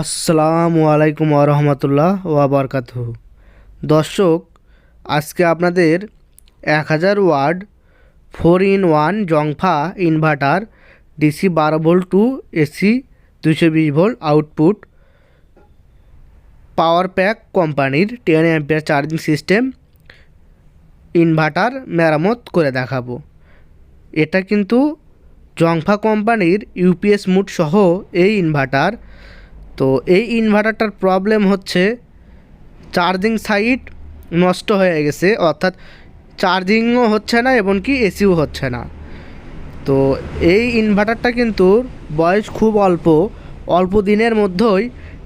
আসসালামু আলাইকুম রহমতুল্লাহ ওয়াবারকাতুহু দর্শক, আজকে আপনাদের এক হাজার ওয়ার্ড ফোর ইন ওয়ান জংফা ইনভার্টার ডিসি বারো ভোল্ট টু এসি দুশো বিশ ভোল্ট আউটপুট পাওয়ার প্যাক কোম্পানির ten ampere charging system inverter মেরামত করে দেখাবো। এটা কিন্তু জংফা কোম্পানির ইউপিএস মুড সহ এই ইনভার্টার তো এই ইনভার্টারটার প্রবলেম হচ্ছে চার্জিং সাইট নষ্ট হয়ে গেছে, অর্থাৎ চার্জিংও হচ্ছে না এবং কি এসিও হচ্ছে না। তো এই ইনভার্টারটা কিন্তু বয়স খুব অল্প অল্প দিনের মধ্যেই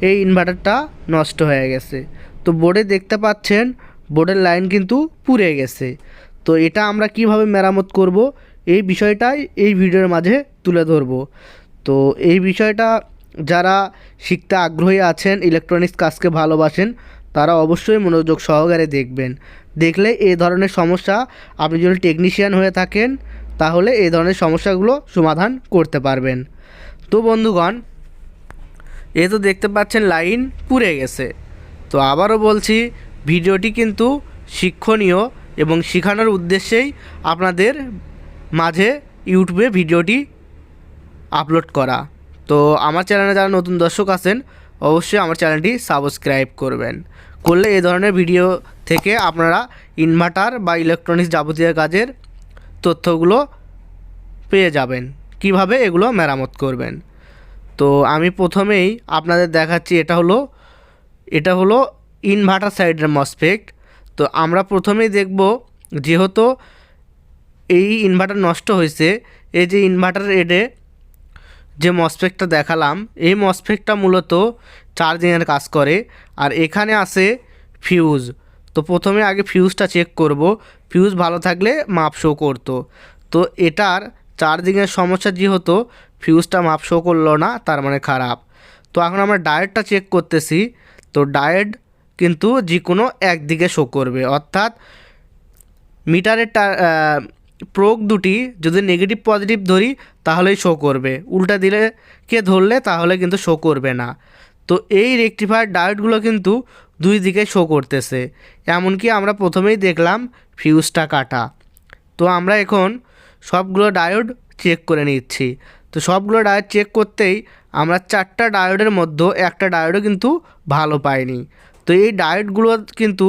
এই ইনভার্টারটা নষ্ট হয়ে গেছে। তো বোর্ডে দেখতে পাচ্ছেন বোর্ডের লাইন কিন্তু পুড়ে গেছে। তো এটা আমরা কীভাবে মেরামত করব, এই বিষয়টাই এই ভিডিওর মাঝে তুলে ধরব। তো এই বিষয়টা যারা শিখতে আগ্রহী আছেন ইলেকট্রনিক্স কাজকে ভালোবাসেন, তারা অবশ্যই মনোযোগ সহকারে দেখবেন। দেখলে এই ধরনের সমস্যা, আপনি যদি টেকনিশিয়ান হয়ে থাকেন, তাহলে এই ধরনের সমস্যাগুলো সমাধান করতে পারবেন। তো বন্ধুগণ, এ তো দেখতে পাচ্ছেন লাইন পুড়ে গেছে। তো আবারও বলছি, ভিডিওটি কিন্তু শিক্ষণীয় এবং শেখানোর উদ্দেশ্যেই আপনাদের মাঝে ইউটিউবে ভিডিওটি আপলোড করা। তো আমার চ্যানেলে যারা নতুন দর্শক আছেন, অবশ্যই আমার চ্যানেলটি সাবস্ক্রাইব করবেন। করলে এই ধরনের ভিডিও থেকে আপনারা ইনভার্টার বা ইলেকট্রনিক্স যাবতীয় কাজের তথ্যগুলো পেয়ে যাবেন। কীভাবে এগুলো মেরামত করবেন? তো আমি প্রথমেই আপনাদের দেখাচ্ছি, এটা হলো এটা হলো ইনভার্টার সাইডের মসপেক্ট তো আমরা প্রথমেই দেখব, যেহেতু এই ইনভার্টার নষ্ট হয়েছে, এই যে ইনভার্টার এডে যে মসপেকটা দেখালাম, এই মসপেকটা মূলত চার্জিংয়ের কাজ করে। আর এখানে আসে ফিউজ তো প্রথমে আগে ফিউজটা চেক করব। ফিউজ ভালো থাকলে মাপ শো করতো। তো এটার চার্জিংয়ের সমস্যা যেহেতু ফিউজটা মাপ শো করল না, তার মানে খারাপ। তো এখন আমরা ডায়েটটা চেক করতেছি। তো ডায়েট কিন্তু যে কোনো একদিকে শো করবে। অর্থাৎ মিটারের প্রোগ দুটি যদি নেগেটিভ পজিটিভ ধরি, তাহলেই শো করবে। উল্টা দিলে কে ধরলে, তাহলে কিন্তু শো করবে না। তো এই রেকটিফায়ার ডায়োডগুলো কিন্তু দুই দিকে শো করতেছে। এমনকি আমরা প্রথমেই দেখলাম ফিউজটা কাটা। তো আমরা এখন সবগুলো ডায়োড চেক করে নিচ্ছি। তো সবগুলো ডায়োড চেক করতেই আমরা চারটা ডায়োডের মধ্যে একটা ডায়োডও কিন্তু ভালো পাইনি। তো এই ডায়োডগুলো কিন্তু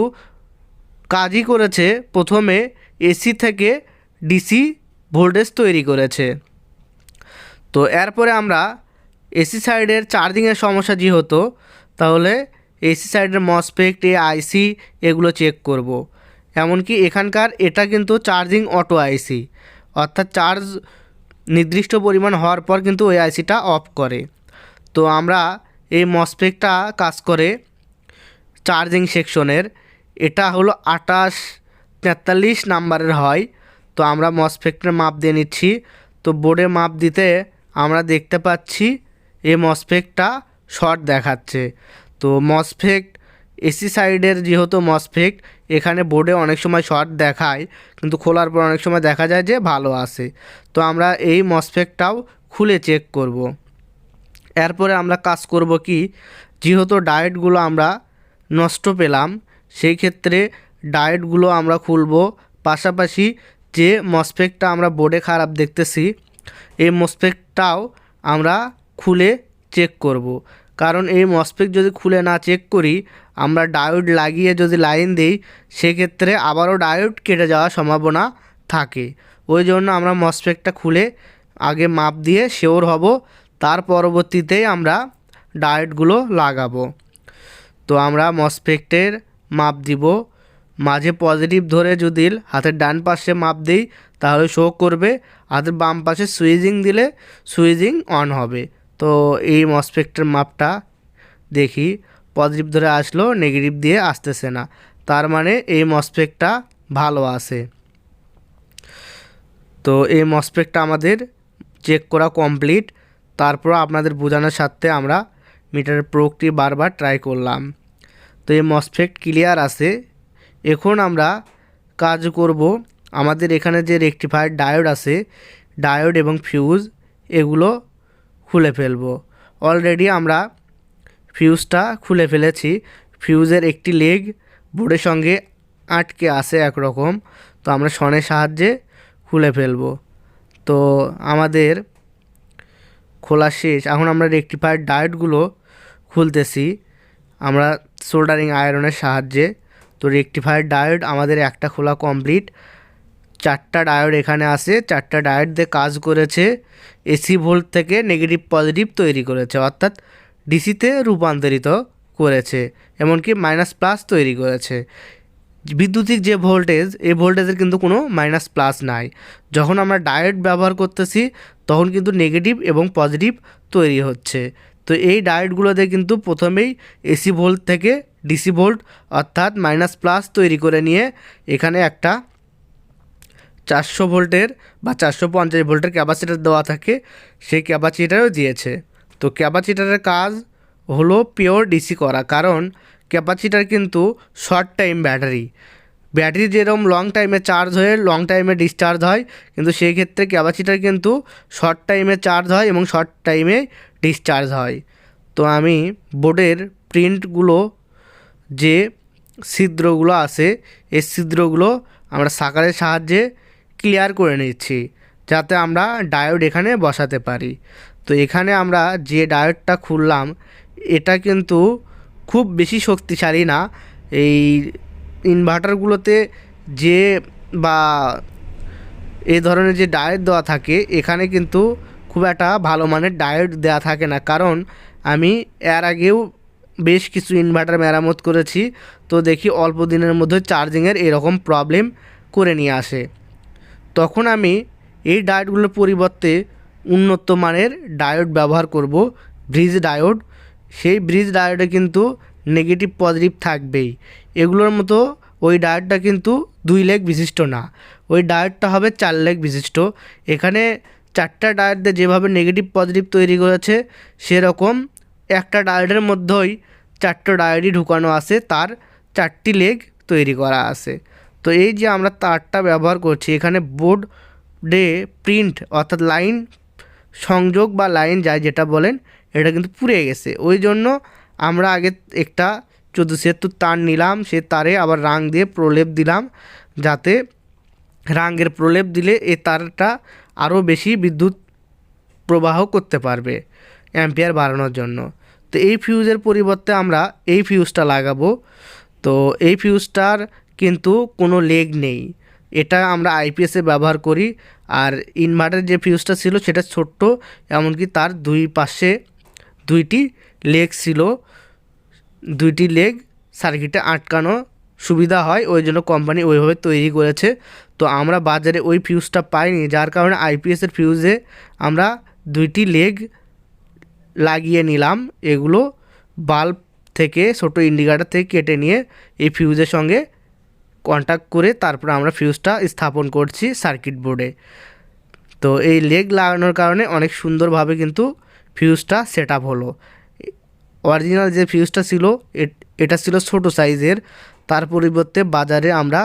কাজই করেছে প্রথমে এসি থেকে ডিসি ভোল্টেজ তৈরি করেছে। তো এরপরে আমরা এসি সাইডের চার্জিংয়ের সমস্যা যে হতো তাহলে এসি সাইডের মসপেক্ট এ আইসি এগুলো চেক করব। এমনকি এখানকার এটা কিন্তু চার্জিং অটো আইসি অর্থাৎ চার্জ নির্দিষ্ট পরিমাণ হওয়ার পর কিন্তু ওই আইসিটা অফ করে। তো আমরা এই মসপেকটা কাজ করে চার্জিং সেকশনের, এটা হলো আটাশ তেতাল্লিশ নাম্বারের হয়। তো আমরা মসফেক্টের মাপ দিয়ে নিচ্ছি। তো বোর্ডে মাপ দিতে আমরা দেখতে পাচ্ছি এ মসফেক্টটা শর্ট দেখাচ্ছে। তো মসফেক্ট এসি সাইডের যেহেতু মসফেক্ট এখানে বোর্ডে অনেক সময় শর্ট দেখায়, কিন্তু খোলার পর অনেক সময় দেখা যায় যে ভালো আসে তো আমরা এই মসফেকটাও খুলে চেক করব। এরপরে আমরা কাজ করব কি, যেহেতু ডায়েটগুলো আমরা নষ্ট পেলাম, সেই ক্ষেত্রে ডায়েটগুলো আমরা খুলব। পাশাপাশি যে মসপেকটা আমরা বোর্ডে খারাপ দেখতেছি, এই মসপেকটাও আমরা খুলে চেক করব। কারণ এই মসপেক যদি খুলে না চেক করি, আমরা ডায়োড লাগিয়ে যদি লাইন দিই, সেক্ষেত্রে আবারও ডায়োড কেটে যাওয়ার সম্ভাবনা থাকে। ওই জন্য আমরা মসপেকটা খুলে আগে মাপ দিয়ে শিওর হব, তার পরবর্তীতেই আমরা ডায়োডগুলো লাগাবো। তো আমরা মসপেক্টের মাপ দিব। মাঝে পজিটিভ ধরে যদি হাতের ডান পাশে মাপ দিই, তাহলে শো করবে। হাতের বাম পাশে সুইজিং দিলে সুইজিং অন হবে। তো এই মসপেক্টের মাপটা দেখি। পজিটিভ ধরে আসলো নেগেটিভ দিয়ে আসতেছে না। তার মানে এই মসপেকটা ভালো আছে। তো এই মসপেকটা আমাদের চেক করা কমপ্লিট তারপর আপনাদের বোঝানোর সাথে আমরা মিটারের প্রোগটি বারবার ট্রাই করলাম। তো এই মসফেক্ট ক্লিয়ার আছে। এখন আমরা কাজ করব আমাদের এখানে যে রেকটিফায়ার ডায়োড আছে, ডায়োড এবং ফিউজ, এগুলো খুলে ফেলব। অলরেডি আমরা ফিউজটা খুলে ফেলেছি। ফিউজের একটি লেগ বোর্ডের সঙ্গে আটকে আসে একরকম। তো আমরা শনের সাহায্যে খুলে ফেলব। তো আমাদের খোলা শেষ। এখন আমরা রেক্টিফায়ার ডায়োডগুলো খুলতেছি। আমরা সোল্ডারিং আয়রনের সাহায্যে তো রেক্টিফায়ার ডায়োড আমাদের একটা খোলা কমপ্লিট চারটা ডায়োড এখানে আসে চারটা ডায়োড দিয়ে কাজ করেছে এসি ভোল্ট থেকে নেগেটিভ পজিটিভ তৈরি করেছে, অর্থাৎ ডিসিতে রূপান্তরিত করেছে, এমনকি মাইনাস প্লাস তৈরি করেছে। বিদ্যুতিক যে ভোল্টেজ এই ভোল্টেজের কিন্তু কোনো মাইনাস প্লাস নাই। যখন আমরা ডায়োড ব্যবহার করতেছি, তখন কিন্তু নেগেটিভ এবং পজিটিভ তৈরি হচ্ছে। তো এই ডায়োডগুলোতে কিন্তু প্রথমেই এসি ভোল্ট থেকে ডিসি ভোল্ট অর্থাৎ মাইনাস প্লাস তৈরি করে নিয়ে এখানে একটা চারশো ভোল্টের বা চারশো পঞ্চাশ ভোল্টের ক্যাপাসিটার দেওয়া থাকে, সেই ক্যাপাসিটারও দিয়েছে। তো ক্যাপাসিটারের কাজ হলো পিওর ডিসি করা, কারণ ক্যাপাসিটার কিন্তু শর্ট টাইম ব্যাটারি ব্যাটারি যেরকম লং টাইমে চার্জ হয়ে লং টাইমে ডিসচার্জ হয়, কিন্তু সেই ক্ষেত্রে ক্যাপাসিটার কিন্তু শর্ট টাইমে চার্জ হয় এবং শর্ট টাইমে ডিসচার্জ হয়। তো আমি বোর্ডের প্রিন্টগুলো যে ছিদ্রগুলো আছে, এই ছিদ্রগুলো আমরা সাকারের সাহায্যে ক্লিয়ার করে নিচ্ছি, যাতে আমরা ডায়োড এখানে বসাতে পারি। তো এখানে আমরা যে ডায়োডটা খুললাম, এটা কিন্তু খুব বেশি শক্তিশালী না। এই ইনভার্টারগুলোতে যে বা এ ধরনের যে ডায়োড দেওয়া থাকে, এখানে কিন্তু খুব একটা ভালো মানের ডায়োড দেওয়া থাকে না। কারণ আমি এর আগেও বেশ কিছু ইনভার্টার মেরামত করেছি। তো দেখি অল্প দিনের মধ্যে চার্জিংয়ের এরকম প্রবলেম করে নিয়ে আসে। তখন আমি এই ডায়োডগুলোর পরিবর্তে উন্নত মানের ডায়োড ব্যবহার করব ব্রিজ ডায়োড সেই ব্রিজ ডায়োডে কিন্তু নেগেটিভ পজিটিভ থাকবেই। এগুলোর মতো ওই ডায়োডটা কিন্তু দুই লেগ বিশিষ্ট না। ওই ডায়োডটা হবে চার লেগ বিশিষ্ট। এখানে চারটা ডায়োড দিয়ে যেভাবে নেগেটিভ পজিটিভ তৈরি করেছে, সেরকম একটা ডায়োডের মধ্যেই চারটে ডায়োডই ঢুকানো আছে, তার চারটি লেগ তৈরি করা আছে। তো এই যে আমরা তারটা ব্যবহার করছি, এখানে বোর্ড ডে প্রিন্ট অর্থাৎ লাইন সংযোগ বা লাইন যায় যেটা বলেন, এটা কিন্তু পুড়ে গেছে। ওই জন্য আমরা আগে একটা চোদ্দ ছিয়াত্তর তার নিলাম, সে তারে আবার রাং দিয়ে প্রলেপ দিলাম, যাতে রাঙের প্রলেপ দিলে এ তারটা আরও বেশি বিদ্যুৎ প্রবাহ করতে পারবে। অ্যাম্পিয়ার বাড়ানোর জন্য। তো এই ফিউজের পরিবর্তে আমরা এই ফিউজটা লাগাবো। তো এই ফিউজটার কিন্তু কোনো লেগ নেই। এটা আমরা আইপিএসে ব্যবহার করি। আর ইনভার্টার যে ফিউজটা ছিল সেটা ছোট্ট, এমনকি তার দুই পাশে দুইটি লেগ ছিল। দুইটি লেগ সার্কিটে আটকানো সুবিধা হয়, ওই জন্য কোম্পানি ওইভাবে তৈরি করেছে। তো আমরা বাজারে ওই ফিউজটা পাইনি, যার কারণে আইপিএসের ফিউজে আমরা দুইটি লেগ লাগিয়ে নিলাম। এগুলো বাল্ব থেকে, ছোটো ইন্ডিকেটার থেকে কেটে নিয়ে এই ফিউজের সঙ্গে কন্ট্যাক্ট করে তারপর আমরা ফিউজটা স্থাপন করছি সার্কিট বোর্ডে তো এই লেগ লাগানোর কারণে অনেক সুন্দরভাবে কিন্তু ফিউজটা সেট আপ হলো। অরিজিনাল যে ফিউজটা ছিল, এটা ছিল ছোটো সাইজের তার পরিবর্তে বাজারে আমরা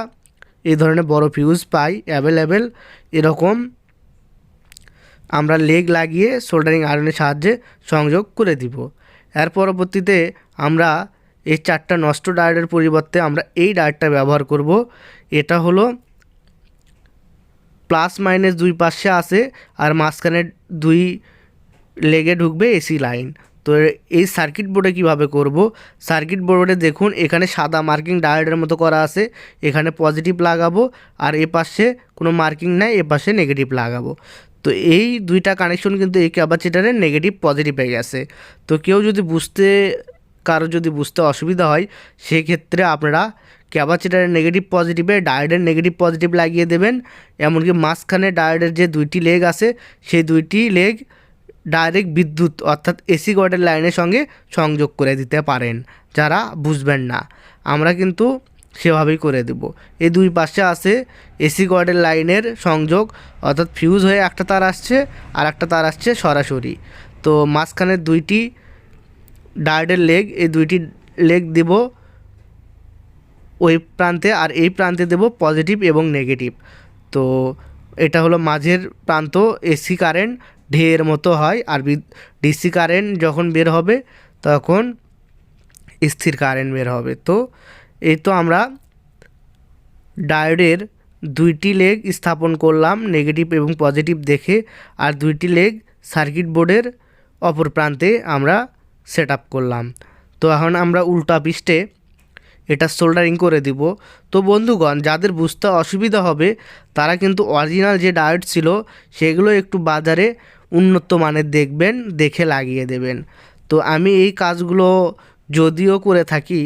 এই ধরনের বড় ফিউজ পাই অ্যাভেলেবেল এরকম আমরা লেগ লাগিয়ে সোল্ডারিং আয়রনের সাহায্যে সংযোগ করে দিব। এর পরবর্তীতে আমরা এই চারটা নষ্ট ডায়োডের পরিবর্তে আমরা এই ডায়োডটা ব্যবহার করব। এটা হলো প্লাস মাইনাস দুই পাশে আসে আর মাঝখানে দুই লেগে ঢুকবে এসি লাইন। তো এই সার্কিট বোর্ডে কীভাবে করব? সার্কিট বোর্ডে দেখুন এখানে সাদা মার্কিং ডায়োডের মতো করা আছে। এখানে পজিটিভ লাগাবো আর এ পাশে কোনো মার্কিং নাই, এ পাশে নেগেটিভ লাগাবো। তো এই দুইটা কানেকশন কিন্তু এই ক্যাপাসিটারে নেগেটিভ পজিটিভ হয়ে গেছে। তো কেউ যদি বুঝতে, কারও যদি বুঝতে অসুবিধা হয়, সেক্ষেত্রে আপনারা ক্যাপাসিটারের নেগেটিভ পজিটিভে ডায়োডের নেগেটিভ পজিটিভ লাগিয়ে দেবেন। এমনকি মাঝখানে ডায়োডের যে দুইটি লেগ আছে, সেই দুইটি লেগ ডাইরেক্ট বিদ্যুৎ, অর্থাৎ এসি গডের লাইনের সঙ্গে সংযোগ করে দিতে পারেন। যারা বুঝবেন না। আমরা কিন্তু সেভাবেই করে দেব। এই দুই পাশে আছে এসি গডের লাইনের সংযোগ, অর্থাৎ ফিউজ হয়ে একটা তার আসছে, আর একটা তার আসছে সরাসরি। তো মাঝখানে দুইটি ডায়োডের লেগ এই দুইটি লেগ দেব ওই প্রান্তে, আর এই প্রান্তে দেব পজিটিভ এবং নেগেটিভ তো এটা হলো মাঝের প্রান্ত এসি কারেন্ট ঢের মতো হয়, আর ডিসি কারেন্ট যখন বের হবে, তখন স্থির কারেন্ট বের হবে। তো এই তো আমরা ডায়োডের দুইটি লেগ স্থাপন করলাম নেগেটিভ এবং পজিটিভ দেখে, আর দুইটি লেগ সার্কিট বোর্ডের অপর প্রান্তে আমরা সেট করলাম। তো এখন আমরা উল্টা পিস্টে এটা সোল্ডারিং করে দিব। তো বন্ধুগণ, যাদের বুঝতে অসুবিধা হবে, তারা কিন্তু অরিজিনাল যে ডায়োড ছিল, সেগুলো একটু বাজারে উন্নত মানের দেখবেন, দেখে লাগিয়ে দেবেন। তো আমি এই কাজগুলো যদিও করে থাকি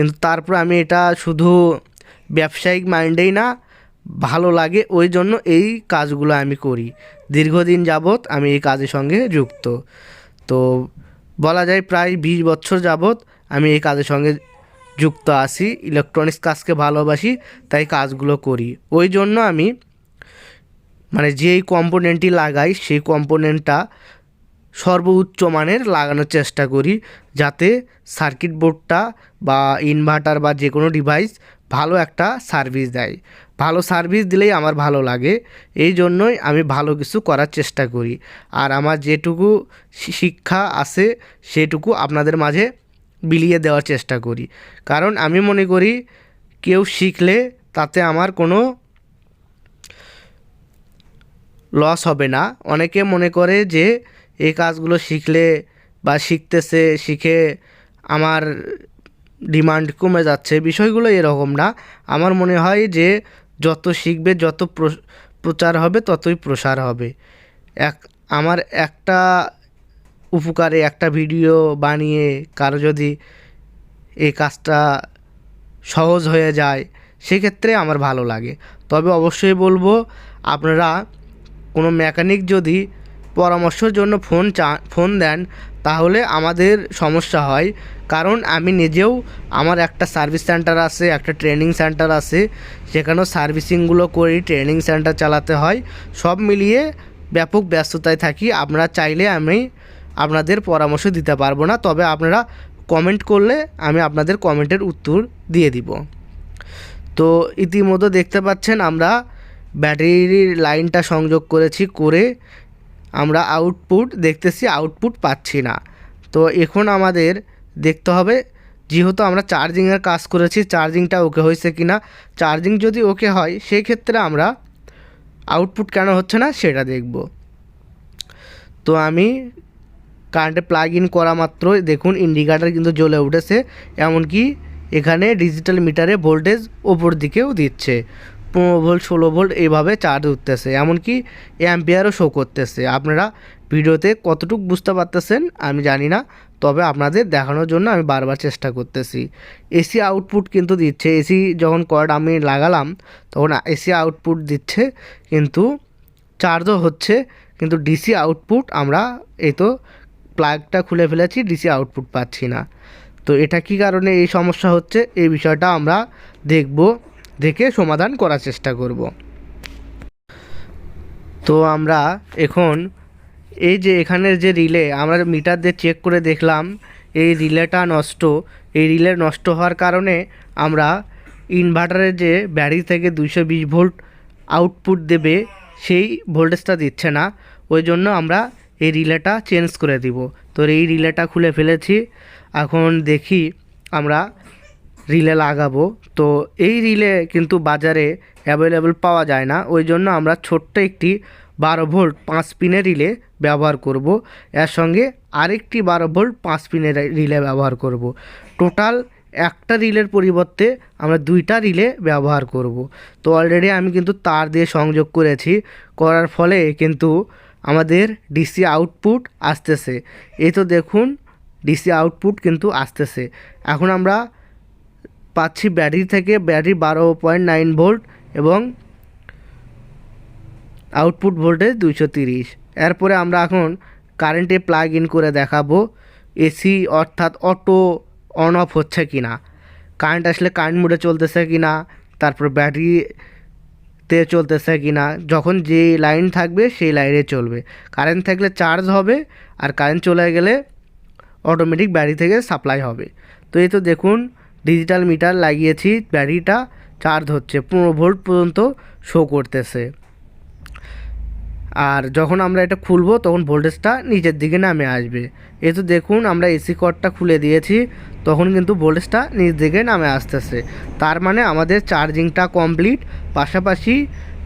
কিন্তু তারপর আমি এটা শুধু ব্যবসায়িক মাইন্ডেই না, ভালো লাগে ওই জন্য এই কাজগুলো আমি করি। দীর্ঘদিন যাবৎ আমি এই কাজের সঙ্গে যুক্ত। তো বলা যায় প্রায় বিশ বছর যাবৎ আমি এই কাজের সঙ্গে যুক্ত আছি ইলেকট্রনিক্স কাজকে ভালোবাসি, তাই কাজগুলো করি। ওই জন্য আমি মানে যেই কম্পোনেন্টটি লাগাই, সেই কম্পোনেন্টটা সর্বোচ্চ মানের লাগানোর চেষ্টা করি যাতে সার্কিট বোর্ডটা বা ইনভার্টার বা যে কোনো ডিভাইস ভালো একটা সার্ভিস দেয়। ভালো সার্ভিস দিলেই আমার ভালো লাগে। এই জন্যই আমি ভালো কিছু করার চেষ্টা করি। আর আমার যেটুকু শিক্ষা আছে সেটুকু আপনাদের মাঝে বিলিয়ে দেওয়ার চেষ্টা করি। কারণ আমি মনে করি কেউ শিখলে তাতে আমার কোনো লস হবে না। অনেকে মনে করে যে এই কাজগুলো শিখলে বা শিখতেছে, শিখে আমার ডিমান্ড কমে যাচ্ছে। বিষয়গুলো এরকম না। আমার মনে হয় যে যত শিখবে, যত প্র- প্রচার হবে, ততই প্রসার হবে। এক, আমার একটা উপকারে একটা ভিডিও বানিয়ে কারও যদি এই কাজটা সহজ হয়ে যায়, সেক্ষেত্রে আমার ভালো লাগে। তবে অবশ্যই বলব, আপনারা কোনো মেকানিক যদি পরামর্শের জন্য ফোন চা ফোন দেন, তাহলে আমাদের সমস্যা হয়। কারণ আমি নিজেও আমার একটা সার্ভিস সেন্টার আছে, একটা ট্রেনিং সেন্টার আছে সেখানেও সার্ভিসিংগুলো করি ট্রেনিং সেন্টার চালাতে হয়। সব মিলিয়ে ব্যাপক ব্যস্ততায় থাকি, আপনারা চাইলে আমি আপনাদের পরামর্শ দিতে পারব না, তবে আপনারা কমেন্ট করলে আমি আপনাদের কমেন্টের উত্তর দিয়ে দিব। তো ইতিমধ্যে দেখতে পাচ্ছেন আমরা ব্যাটারির লাইনটা সংযোগ করেছি, করে আমরা আউটপুট দেখতেছি আউটপুট পাচ্ছি না। তো এখন আমাদের দেখতে হবে, যেহেতু আমরা চার্জিংয়ের কাজ করেছি চার্জিংটা ওকে হয়েছে কি না চার্জিং যদি ওকে হয়, সেই ক্ষেত্রে আমরা আউটপুট কেন হচ্ছে না, সেটা দেখব। তো আমি কারেন্টে প্লাগ ইন করা মাত্রই দেখুন ইন্ডিকেটার কিন্তু জ্বলে উঠেছে, এমনকি এখানে ডিজিটাল মিটারে ভোল্টেজ ওপর দিকেও দিচ্ছে। পনেরো ভোল্ট, ষোলো ভোল্ট এইভাবে চার্জ উঠতেছে। এমনকি অ্যাম্পিয়ারও শো করতেছে। আপনারা ভিডিওতে কতটুকু বুঝতে পারতেছেন আমি জানি না, তবে আপনাদের দেখানোর জন্য আমি বারবার চেষ্টা করতেছি। এসি আউটপুট কিন্তু দিচ্ছে। এসি যখন কর্ড আমি লাগালাম, তখন এসি আউটপুট দিচ্ছে, কিন্তু চার্জও হচ্ছে। কিন্তু ডিসি আউটপুট আমরা এই তো প্লাগটা খুলে ফেলেছি ডিসি আউটপুট পাচ্ছি না। তো এটা কী কারণে এই সমস্যা হচ্ছে? এই বিষয়টা আমরা দেখব। দেখে সমাধান করার চেষ্টা করব। তো আমরা এখন এই যে এখানের যে রিলে, আমরা মিটার দিয়ে চেক করে দেখলাম, এই রিলেটা নষ্ট। এই রিলে নষ্ট হওয়ার কারণে আমরা ইনভার্টারের যে ব্যাটারি থেকে দুইশো বিশ ভোল্ট আউটপুট দেবে, সেই ভোল্টেজটা দিচ্ছে না। ওই জন্য আমরা এই রিলেটা চেঞ্জ করে দিব। তো এই রিলেটা খুলে ফেলেছি। এখন দেখি আমরা রিলে লাগাবো। তো এই রিলে কিন্তু বাজারে অ্যাভেলেবল পাওয়া যায় না। ওই জন্য আমরা ছোট্ট একটি বারো ভোল্ট পাঁচ পিনের রিলে ব্যবহার করব। এর সঙ্গে আরেকটি বারো ভোল্ট পাঁচ পিনের রিলে ব্যবহার করব। টোটাল একটা রিলের পরিবর্তে আমরা দুইটা রিলে ব্যবহার করব। তো অলরেডি আমি কিন্তু তার দিয়ে সংযোগ করেছি। করার ফলে কিন্তু আমাদের ডিসি আউটপুট আসতেছে। এই তো দেখুন ডিসি আউটপুট কিন্তু আসতেছে। এখন আমরা পাচ্ছি ব্যাটারি থেকে, ব্যাটারি বারো পয়েন্ট নাইন ভোল্ট এবং আউটপুট ভোল্টেজ দুইশো তিরিশ। এরপরে আমরা এখন কারেন্টে প্লাগ ইন করে দেখাবো এসি অর্থাৎ অটো অন অফ হচ্ছে কি না কারেন্ট আসলে কারেন্ট মোডে চলতেছে কি না তারপর ব্যাটারিতে চলতেছে কি না যখন যে লাইন থাকবে সেই লাইনে চলবে। কারেন্ট থাকলে চার্জ হবে আর কারেন্ট চলে গেলে অটোমেটিক ব্যাটারি থেকে সাপ্লাই হবে। তো এই তো দেখুন ডিজিটাল মিটার লাগিয়েছি ব্যাটারিটা চার্জ হচ্ছে, পনেরো ভোল্ট পর্যন্ত শো করতেছে। আর যখন আমরা এটা খুলবো, তখন ভোল্টেজটা নিচের দিকে নামে আসবে। এই তো দেখুন, আমরা এসি কর্ডটা খুলে দিয়েছি, তখন কিন্তু ভোল্টেজটা নিচ দিকে নামে আসতেছে। তার মানে আমাদের চার্জিংটা কমপ্লিট পাশাপাশি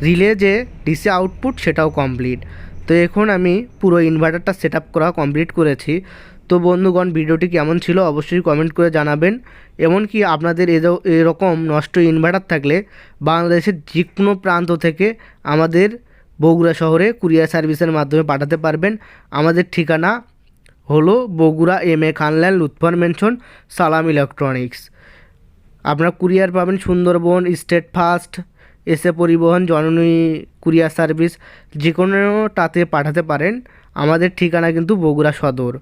রিলে যে ডিসি আউটপুট সেটাও কমপ্লিট তো এখন আমি পুরো ইনভার্টারটা সেট আপ করা কমপ্লিট করেছি। তো বন্ধুগণ, ভিডিওটি কেমন ছিল অবশ্যই কমেন্ট করে জানাবেন। এমনকি আপনাদের এর- এরকম নষ্ট ইনভার্টার থাকলে বাংলাদেশের যে কোনো প্রান্ত থেকে আমাদের বগুড়া শহরে কুরিয়ার সার্ভিসের মাধ্যমে পাঠাতে পারবেন। আমাদের ঠিকানা হলো Bogura M A Khanland Lutfar mansion Salam electronics আপনারা কুরিয়ার পাবেন সুন্দরবন স্টেট ফাস্ট এসে পরিবহন জননী কুরিয়ার সার্ভিস যে কোনোটাতে পাঠাতে পারেন। আমাদের ঠিকানা কিন্তু বগুড়া সদর।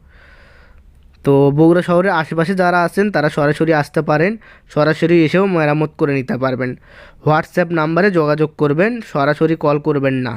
তো বগুড়া শহরের আশেপাশে যারা আছেন, তারা সরাসরি আসতে পারেন। সরাসরি এসেও মেরামত করে নিতে পারবেন। হোয়াটসঅ্যাপ নাম্বারে যোগাযোগ করবেন, সরাসরি কল করবেন না।